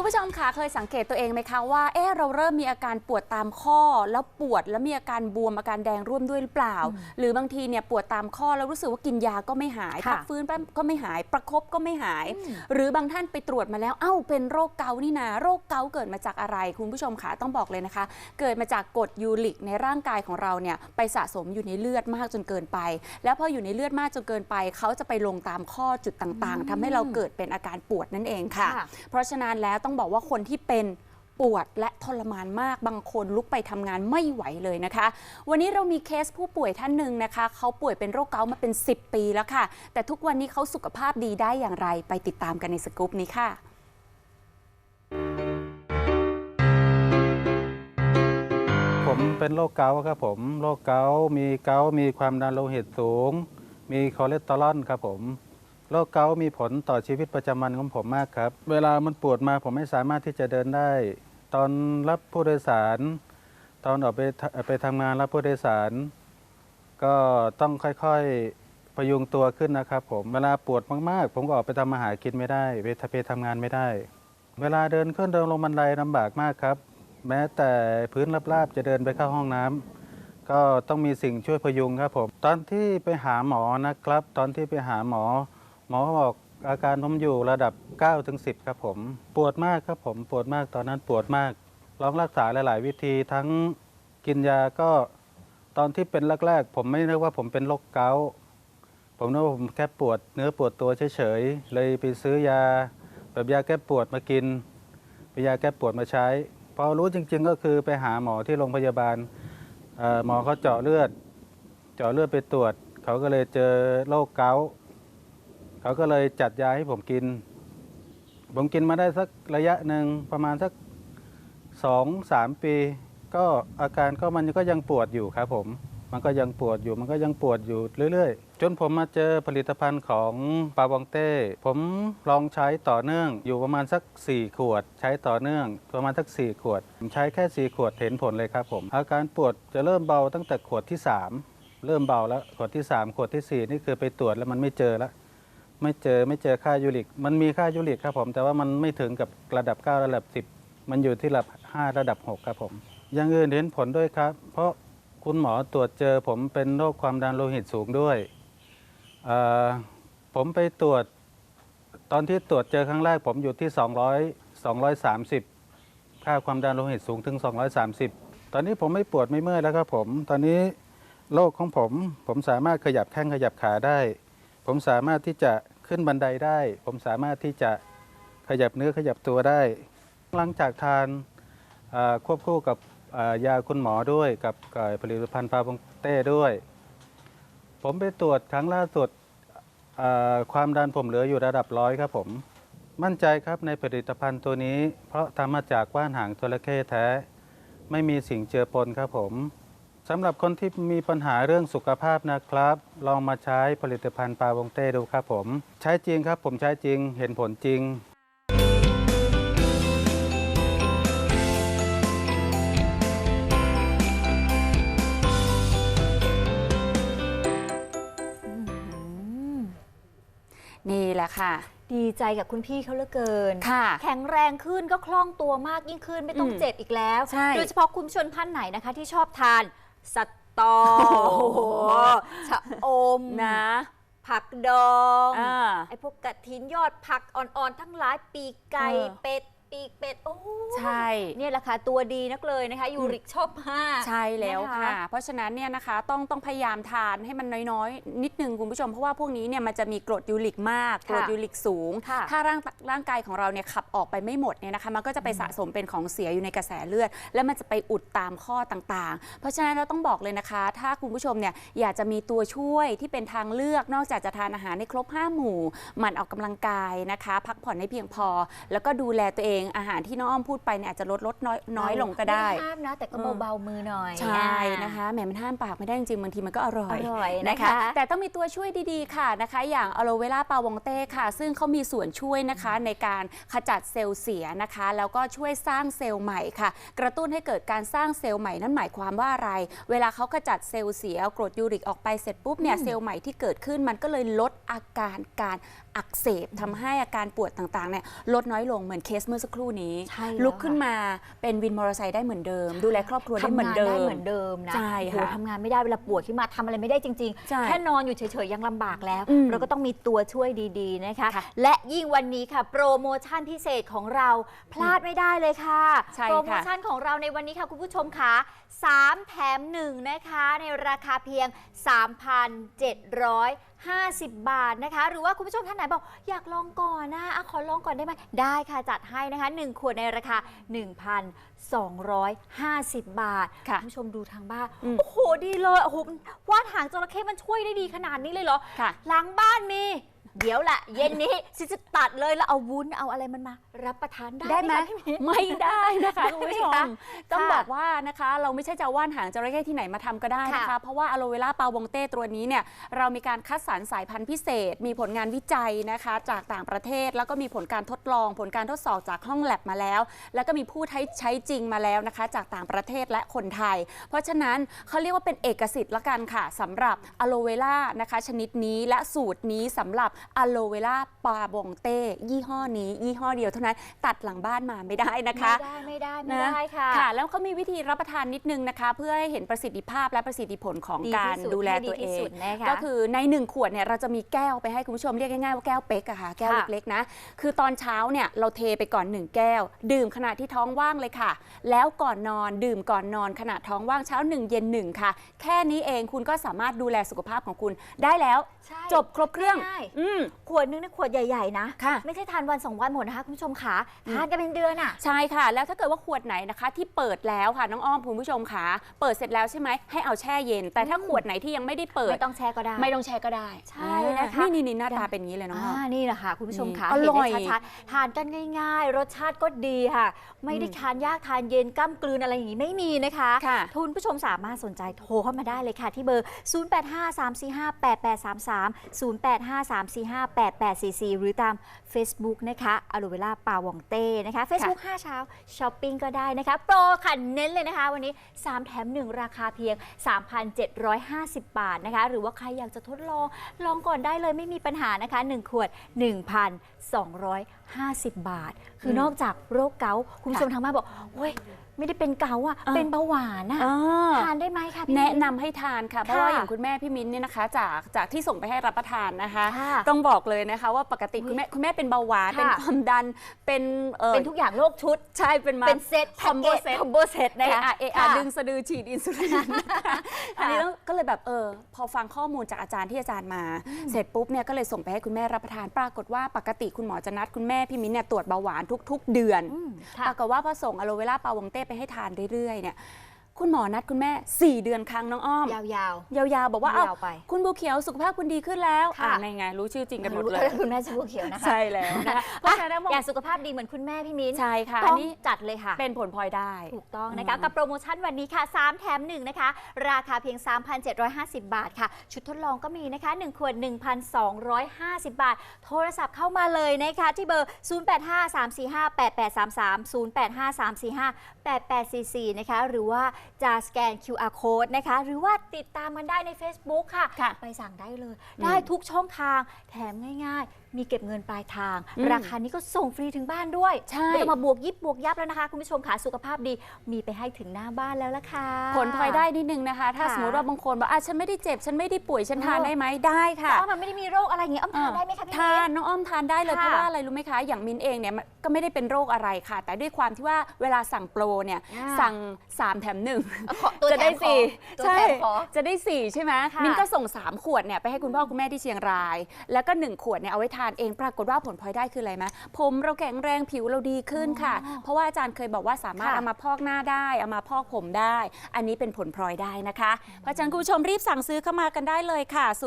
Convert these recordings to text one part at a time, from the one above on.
คุณผู้ชมคะเคยสังเกตตัวเองไหมคะว่าเออเราเริ่มมีอาการปวดตามข้อ แล้วปวดแล้วมีอาการบวมอาการแดงร่วมด้วยหรือเปล่า หรือบางทีเนี่ยปวดตามข้อแล้วรู้สึกว่ากินยาก็ไม่หายค่ะพักฟื้นแป๊บก็ไม่หาย ประคบก็ไม่หาย หรือบางท่านไปตรวจมาแล้วเอ้าเป็นโรคเกาต์นี่นาโรคเกาต์เกิดมาจากอะไร คุณผู้ชมคะต้องบอกเลยนะคะ เกิดมาจากกรดยูริกในร่างกายของเราเนี่ยไปสะสมอยู่ในเลือดมากจนเกินไป แล้วพออยู่ในเลือดมากจนเกินไปเขาจะไปลงตามข้อจุดต่างๆทำให้เราเกิดเป็นอาการปวดนั่นเองค่ะค่ะเพราะฉะนั้นแล้วต้องบอกว่าคนที่เป็นปวดและทรมานมากบางคนลุกไปทำงานไม่ไหวเลยนะคะ วันนี้เรามีเคสผู้ป่วยท่านหนึ่งนะคะ เขาป่วยเป็นโรคเกาต์มาเป็น 10 ปีแล้วค่ะ แต่ทุกวันนี้เขาสุขภาพดีได้อย่างไร ไปติดตามกันในสกู๊ปนี้ค่ะผมเป็นโรคเกาต์ครับผมโรคเกาต์มีเกาต์มีความดันโลหิตสูง มีคอเลสเตอรอลครับผม โรคเกาต์มีผลต่อชีวิตประจำวันของผมมากครับ เวลามันปวดมาผมไม่สามารถที่จะเดินได้ ตอนรับผู้โดยสาร ตอนออกไปไปทำงานรับผู้โดยสาร ก็ต้องค่อยๆพยุงตัวขึ้นนะครับผม เวลาปวดมากๆ ผมก็ออกไปทำอาหารกินไม่ได้ไปทไปทำงานไม่ได้ เวลาเดินขึ้นเดินลงบันไดลำบากมากครับ แม้แต่พื้นราบๆจะเดินไปเข้าห้องน้ำก็ต้องมีสิ่งช่วยพยุงครับผม ตอนที่ไปหาหมอนะครับ ตอนที่ไปหาหมอ หมอบอกอาการผมอยู่ระดับ9ถึง10 ครับผม ปวดมากครับผมปวดมากตอนนั้นปวดมากลองรักษาหลาย ๆ วิธีทั้งกินยาก็ตอนที่เป็นแรก ๆ ผมไม่นึกว่าผมเป็นโรคเกาต์ผมนึกว่าผมแค่ปวดเนื้อปวดตัวเฉย ๆ เลยไปซื้อยา แบบยาแก้ปวดมากินไปยาแก้ปวดมาใช้ พอรู้จริง ๆ ก็คือไปหาหมอที่โรงพยาบาลหมอเขาเจาะเลือด เจาะเลือดไปตรวจ เขาก็เลยเจอโรคเกาต์ เขาก็เลยจัดยาให้ผมกิน ผมกินมาได้สักระยะหนึ่งประมาณสักสองสามปี ก็อาการก็มันก็ยังปวดอยู่ครับผม มันก็ยังปวดอยู่มันก็ยังปวดอยู่เรื่อยๆ จนผมมาเจอผลิตภัณฑ์ของปาบองเต้ ผมลองใช้ต่อเนื่องอยู่ประมาณสัก 4 ขวด ใช้ต่อเนื่องประมาณสัก 4 ขวด ผมใช้แค่ 4 ขวดเห็นผลเลยครับผม อาการปวดจะเริ่มเบาตั้งแต่ขวดที่ 3 เริ่มเบาแล้วขวดที่ 3 ขวดทีสี่4 นี่คือไปตรวจแล้วมันไม่เจอแล้ว ไม่เจอไม่เจอค่ายูริก มันมีค่ายูริกครับผม แต่ว่ามันไม่ถึงกับระดับ 9 ระดับ 10 มันอยู่ที่ระดับ 5 ระดับ 6 ครับผมย่างอื่นเห็นผลด้วยครับ เพราะคุณหมอตรวจเจอผมเป็นโรคความดันโลหิตสูงด้วย ผมไปตรวจ ตอนที่ตรวจเจอครั้งแรกผมอยู่ที่ 200 230 ค่าความดันโลหิตสูงถึง 230 ตอนนี้ผมไม่ปวดไม่เมื่อยแล้วครับผม ตอนนี้โรคของผมผมสามารถขยับแข้งขยับขาได้ ผมสามารถที่จะขึ้นบันไดได้ ผมสามารถที่จะขยับเนื้อขยับตัวได้ หลังจากทานควบคู่กับยาคุณหมอด้วยกับผลิตภัณฑ์ปาบงเต้ด้วย ผมไปตรวจครั้งล่าสุดความดันผมเหลืออยู่ระดับร้อยครับผม มั่นใจครับในผลิตภัณฑ์ตัวนี้ เพราะทำมาจากว่านหางจระเข้แท้ ไม่มีสิ่งเจือปนครับผม สำหรับคนที่มีปัญหาเรื่องสุขภาพนะครับ ลองมาใช้ผลิตภัณฑ์ปาวงเต้ดูครับผม ใช้จริงครับ ผมใช้จริงเห็นผลจริง นี่แหละค่ะ ดีใจกับคุณพี่เขาเหลือเกิน ค่ะ แข็งแรงขึ้นก็คล่องตัวมากยิ่งขึ้นไม่ต้องอืมเจ็บอีกแล้ว ใช่ โดยเฉพาะคุณผู้ชนท่านไหนนะคะที่ชอบทาน สตอโอ้โหชะอมนะ ผักดอง อ่า ไอ้พวกกระถินยอดผักอ่อนๆ ทั้งหลายปีกไก่เออ เป็ด ปีกเป็ด โอ้โหใช่ เนี่ยแหละค่ะตัวดีนักเลยนะคะ ยูริกชอบมากใช่แล้วนค่ะ เพราะฉะนั้นเนี่ยนะคะต้องต้องพยายามทานให้มันน้อยๆ นิดนึงคุณผู้ชม เพราะว่าพวกนี้เนี่ยมันจะมีกรดยูริกมากกรดยูริกสูง ค่ะ ถ้าร่างร่างกายของเราเนี่ยขับออกไปไม่หมดเนี่ยนะคะ มันก็จะไปสะสมเป็นของเสียอยู่ในกระแสเลือด แล้วมันจะไปอุดตามข้อต่างๆ เพราะฉะนั้นเราต้องบอกเลยนะคะ ถ้าคุณผู้ชมเนี่ยอยากจะมีตัวช่วยที่เป็นทางเลือกนอกจากจะทานอาหารในครบ 5 หมู่หมั่นออกกำลังกายนะคะ พักผ่อนให้เพียงพอ แล้วก็ดูแลตัวเองอาหารที่น้องอ้อมพูดไปเนี่ยอาจจะลดลดน้อยน้อยลงก็ได้ ม่ห้ามนะแต่ก็เออเบาๆมือหน่อยใช่นะคะแหมมันห้ามปากไม่ได้จริงๆบางทีมันก็อร่อยอร่อยนะคะ แต่ต้องมีตัวช่วยดีๆค่ะนะคะ อย่างอะโลเวราปาวองเต้ค่ะ ซึ่งเขามีส่วนช่วยนะคะในการขจัดเซลล์เสียนะคะ แล้วก็ช่วยสร้างเซลล์ใหม่ค่ะ กระตุ้นให้เกิดการสร้างเซลล์ใหม่นั่นหมายความว่าอะไร เวลาเขาขจัดเซลล์เสียเอากรดยูริกออกไปเสร็จปุ๊บเนี่ยเซลล์ใหม่ที่เกิดขึ้นมันก็เลยลดอาการการอักเสบทำให้อาการปวดต่างๆเนี่ยลดน้อยลงเหมือนเคสเมื่อสักครู่นี้ใช่แล้วลุกขึ้นค่ะมาเป็นวินมอเตอร์ไซค์ได้เหมือนเดิม ดูแลครอบครัวได้เหมือนเดิทำงานได้มเหมือนเดิมนะใช่โอ้โหค่ะทำงานไม่ได้เวลาปวดขึ้นมาทำอะไรไม่ได้จริงใช่ๆแค่นอนอยู่เฉยๆยังลำบากแล้วอืมเราก็ต้องมีตัวช่วยดี ๆ นะคะค่ะและยิ่งวันนี้ค่ะ โปรโมชั่นพิเศษของเราพลาดไม่ได้เลยค่ะใช่ค่ะโปรโมชั่นของเราในวันนี้ค่ะคุณผู้ชมค่ะ3แถม1นะคะในราคาเพียง 50 บาทนะคะ หรือว่าคุณผู้ชมท่านไหนบอกอยากลองก่อนนะอะขอลองก่อนได้ไหมได้ค่ะจัดให้นะคะ 1 ขวดในราคา 1,250 บาทค่ะณผู้ชมดูทางบ้านอืมโอ้โห ดีเลยโอ้โหมันวาดหางจระเข้มันช่วยได้ดีขนาดนี้เลยเหรอค่ะหลังบ้านมี เดี๋ยวแหละเย็นนี้ฉันจะตัดเลยแล้วเอาวุ้นเอาอะไรมันมา รับประทานได้ได้ไหมคะพี่มิ้นไม่ได้นะคะคุณผู้ชมค่ะต้องค่ะบอกว่านะคะ เราไม่ใช่จะว่านหางจระเข้ที่ไหนมาทำก็ได้นะคะค่ะเพราะว่าอะโลเวล่าปาวงเต้ตัวนี้เนี่ยเรามีการคัดสรรสายพันธุ์พิเศษ มีผลงานวิจัยนะคะ จากต่างประเทศแล้วก็มีผลการทดลอง ผลการทดสอบจากห้องแลบมาแล้ว แล้วก็มีผู้ใช้ใช้จริงมาแล้วนะคะ จากต่างประเทศและคนไทย เพราะฉะนั้นเขาเรียกว่าเป็นเอกสิทธิ์ละกันค่ะสำหรับอะโลเวล่านะคะ ชนิดนี้และสูตรนี้สำหรับอะโลเวล่าปาบงเต้ยี่ห้อนี้ ยี่ห้อเดียวเท่านั้นตัดหลังบ้านมาไม่ได้นะคะ ไม่ได้ไม่ได้ไม่ได้ค่ะ ค่ะ แล้วเขามีวิธีรับประทานนิดนึงนะคะ เพื่อให้เห็นประสิทธิภาพและประสิทธิผลของดีการที่สุดดูแลให้ดีตัวเอที่ง สุดนะคะ ก็คือในหนึ่งขวดเนี่ยเราจะมีแก้วไปให้คุณผู้ชมเรียกง่ายๆว่าแก้วเป๊กอะค่ะแก้วค่ะ เล็กๆนะ คือตอนเช้าเนี่ยเราเทไปก่อนหนึ่งแก้ว ดื่มขณะที่ท้องว่างเลยค่ะแล้วก่อนนอนดื่มก่อนนอนขณะท้องว่างเช้าหนึ่งเย็นหนึ่งค่ะ แค่นี้เองคุณก็สามารถดูแลสุขภาพของคุณได้แล้ว ใช่จบครบเครื่อง ง่ายอืม ขวดนึงนะขวดใหญ่ๆนะ ค่ะ ไม่ใช่ทานวันสองวันหมดนะคะคุณผู้ชมขาทานกันเป็นเดือนอะ ใช่ค่ะ แล้วถ้าเกิดว่าขวดไหนนะคะ ที่เปิดแล้วค่ะน้องอ้อมคุณผู้ชมค่ะ เปิดเสร็จแล้วใช่ไหมให้เอาแช่เย็น แต่ถ้าขวดไหนที่ยังไม่ได้เปิด ไม่ต้องแช่ก็ได้ ไม่ต้องแช่ก็ได้ใช่นะคะ นี่นี่นี่หน้าตาเป็นอย่างนี้เลยน้องอ้อม อ่านี่แหละค่ะ คุณผู้ชมค่ะนี่เห็นอร่อยได้ชัดๆทานกันง่าย ๆ รสชาติก็ดีค่ะ ไม่ได้ทานยากทานเย็นก้ามกลืนอะไรอย่างนี้ไม่มีนะคะค่ะคุณผู้ชมสามารถสนใจโทรเข้ามาได้เลยค่ะ ที่เบอร์ 0853458833 0853458844 หรือตาม Facebook นะคะอ l o เวล่าปาวองเต้นะคะ Facebook 5เช้าช้อปปิ้งก็ได้นะคะ โปรค่ะเน้นเลยนะคะ วันนี้ 3 แถม 1 ราคาเพียง 3,750 บาทนะคะ หรือว่าใครอยากจะทดลองลองก่อนได้เลยไม่มีปัญหานะคะ 1 ขวด 1,250 บาท คืออมนอกจากโรคเกาต์คุณผู้ชมทางบ้านบอกโอ้ยไม่ได้เป็นเกาต์อะเออเป็นเบาหวานอะอ่าทานได้ไหมคะพี่แนะมิ้นำให้ทานค่ะ เพราะว่าค่ะอย่างคุณแม่พี่มิ้นเนี่ยนะคะ จากจากที่ส่งไปให้รับประทานนะคะค่ะต้องบอกเลยนะคะ ว่าปกติอุ๊ยคุณแม่คุณแม่เป็นเบาหวานค่ะเป็นความดัน เป็นเออเป็นทุกอย่างโรคชุด ใช่เป็นมาเป็นเซตคอมโบเซตคอมโบเซตเอนะคะอะเอะอะค่ะดึงสะดือฉีดอินซูลินนะคะอันนี้ต้องก็เลยแบบเออพอฟังข้อมูลจากอาจารย์ที่อาจารย์มา เสร็จปุ๊บเนี่ยก็เลยส่งไปให้คุณแม่รับประทาน ปรากฏว่าปกติคุณหมอจะนัดคุณแม่พี่มิ้นเนี่ยตรวจเบาหวานทุก ๆ เดือนอืมปค่ะรากฏว่าพอส่งอะโลเวล่าปาวงเต้ไปให้ทานเรื่อยๆเนี่ย คุณหมอนัดคุณแม่ 4 เดือนครั้งน้องอ้อม ยาวๆ ยาวๆ บอกว่าเอ้ายาวไป คุณบูเขียวสุขภาพคุณดีขึ้นแล้วค่ะ อ่าในไงรู้ชื่อจริงกันหมดเลย คุณแม่ชมพูเขียวนะคะใช่แล้วนะคะเพราะฉะนั้นอยากสุขภาพดีเหมือนคุณแม่พี่มิ้นใช่ค่ะต้อัอนงนี้จัดเลยค่ะ เป็นผลพลอยได้ ถูกต้องนะคะ อืม กับโปรโมชั่นวันนี้ค่ะ 3 แถม 1 นะคะ ราคาเพียง 3,750 บาทค่ะ ชุดทดลองก็มีนะคะ 1 ขวด 1,250 บาท โทรศัพท์เข้ามาเลยนะคะ ที่เบอร์ 0853458833 0853458844 นะคะ หรือว่าจะสแกน QR code นะคะ หรือว่าติดตามมันได้ใน Facebook ค่ะค่ะไปสั่งได้เลยอืมได้ทุกช่องทางแถมง่าย ๆ มีเก็บเงินปลายทาง อืม ราคานี้ก็ส่งฟรีถึงบ้านด้วยใช่ ไม่ต้องมาบวกยิบบวกยับแล้วนะคะ คุณผู้ชมค่ะสุขภาพดี มีไปให้ถึงหน้าบ้านแล้วล่ะค่ะ ผลพลอยได้นิดนึงนะคะ ถ้าค่ะ สมมติว่าบางคนบอกอะฉันไม่ได้เจ็บ ฉันไม่ได้ป่วยฉันทานเออได้ไหมได้ค่ะแต่ว่ามันไม่ได้มีโรคอะไรอย่างเงี้ยอ้อมทานได้ไหมคะพี่ ทามิ้นนน้องอ้อมทานได้เลยค่ะเพราะว่าอะไรรู้ไหมคะ อย่างมินเองเนี่ยมันก็ไม่ได้เป็นโรคอะไรค่ะ แต่ด้วยความที่ว่าเวลาสั่งโปรเนี่ยอ่า สั่ง 3 แถมหนึ่งขอตัวจะแถได้มขอสี่ตัวใช่แถมขอ จะได้สี่ใช่ไหมค่ะมินก็ส่ง 3 ขวดเนี่ยไปให้คุณพ่อคุณแม่ที่เชียงราย แล้วก็ 1 ขวดเนี่ยเอาไว้ทานเองปรากฏว่าผลพลอยได้คืออะไรไหมผมเราแข็งแรงผิวเราดีขึ้นค่ะอ๋อเพราะว่าอาจารย์เคยบอกว่าสามารถค่ะ เอามาพอกหน้าได้ เอามาพอกผมได้ อันนี้เป็นผลพลอยได้นะคะ เพราะฉะนั้นคุณผู้ชมรีบสั่งซื้อเข้ามากันได้เลยค่ะ 0853458833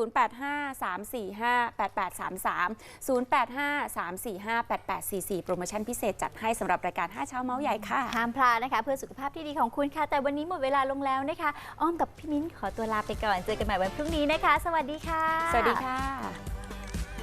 0853458844 โปรโมชั่นพิเศษจัดให้สำหรับรายการ 5 เช้าเมาส์ใหญ่ค่ะ ห้ามพลาดนะคะ เพื่อสุขภาพที่ดีของคุณค่ะ แต่วันนี้หมดเวลาลงแล้วนะคะ อ้อมกับพี่มิ้นขอตัวลาไปก่อน เจอกันใหม่วันพรุ่งนี้นะคะ สวัสดีค่ะ สวัสดีค่ะ